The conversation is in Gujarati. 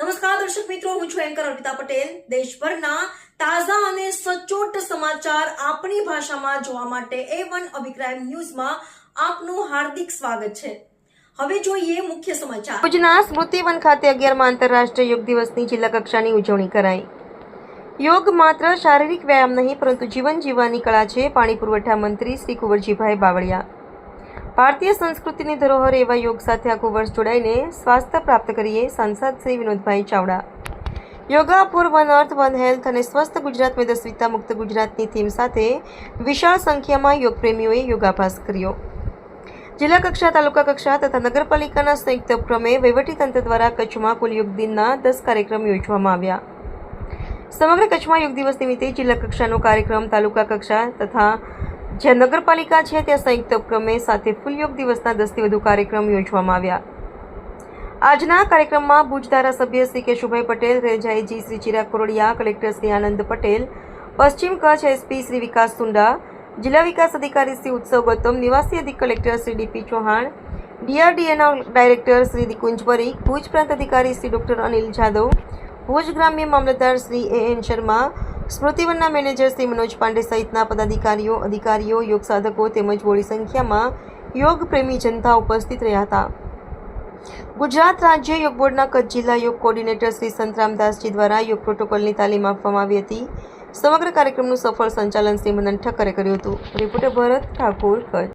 નમસ્કાર, દર્શક મિત્રો, હું છું એન્કર અર્પિતા પટેલ. દેશભરના તાજા અને સચોટ સમાચાર આપણી ભાષામાં જોવા માટે એ વન અભિપ્રાય ન્યૂઝમાં આપનું હાર્દિક સ્વાગત છે. હવે જોઈએ મુખ્ય સમાચાર. ભુજના સ્મૃતિવન ખાતે અગિયારમાં આંતરરાષ્ટ્રીય યોગ દિવસની જિલ્લા કક્ષાની ઉજવણી કરાઈ. યોગ માત્ર શારીરિક વ્યાયામ નહીં, પરંતુ જીવન જીવવાની કળા છે, પાણી પુરવઠા મંત્રી શ્રી કુંવરજીભાઈ બાવળિયા. ભારતીય સંસ્કૃતિની ધરોહર એવા યોગ સાથે આખું વર્ષ જોડાઈને સ્વાસ્થ્ય પ્રાપ્ત કરીએ સાંસદ Shri Vinodbhai Chavda. Yoga for one earth, one health અને સ્વસ્થ ગુજરાત મેદસ્વીતા મુક્ત ગુજરાતની થીમ સાથે વિશાળ સંખ્યામાં યોગ પ્રેમીઓએ યોગાભ્યાસ કર્યો. જિલ્લા કક્ષા, તાલુકા કક્ષા તથા નગરપાલિકાના સંયુક્ત ઉપક્રમે વહીવટીતંત્ર દ્વારા કચ્છમાં કુલ યોગ દિનના દસ કાર્યક્રમ યોજવામાં આવ્યા. સમગ્ર કચ્છમાં યોગ દિવસ નિમિત્તે જિલ્લા કક્ષાનો કાર્યક્રમ તાલુકા કક્ષા તથા જ્યાં નગરપાલિકા છે ત્યાં સંયુક્ત ઉપક્રમે સાથે ફૂલયોગ દિવસના દસથી વધુ કાર્યક્રમ યોજવામાં આવ્યા. આજના કાર્યક્રમમાં ભુજ ધારાસભ્ય શ્રી કેશુભાઈ પટેલ રેજાઈજી શ્રી ચિરાગ કોરડિયા, કલેક્ટર શ્રી આનંદ પટેલ, પશ્ચિમ કચ્છ એસપી શ્રી વિકાસ સુંડા, જિલ્લા વિકાસ અધિકારી શ્રી ઉત્સવ ગૌતમ, નિવાસી અધિક કલેક્ટર શ્રી ડીપી ચૌહાણ, ડીઆરડીએના ડાયરેક્ટર શ્રી દિકુંજ પરીખ, ભુજ પ્રાંત અધિકારી શ્રી ડોક્ટર અનિલ જાદવ ભુજ ગ્રામ્ય મામલતદાર શ્રી એ એન શર્મા સ્મૃતિવનના મેનેજર શ્રી મનોજ પાંડે સહિતના પદાધિકારીઓ, અધિકારીઓ, યોગ સાધકો તેમજ મોડી સંખ્યામાં યોગ પ્રેમી જનતા ઉપસ્થિત રહ્યા હતા. ગુજરાત રાજ્ય યોગ બોર્ડના કચ્છ જિલ્લા યોગ કોર્ડિનેટર શ્રી સંતરામદાસજી દ્વારા યોગ પ્રોટોકોલની તાલીમ આપવામાં આવી હતી. સમગ્ર કાર્યક્રમનું સફળ સંચાલન શ્રી મદન ઠક્કરે કર્યું હતું. રિપોર્ટર ભરત ઠાકોર, કચ્છ.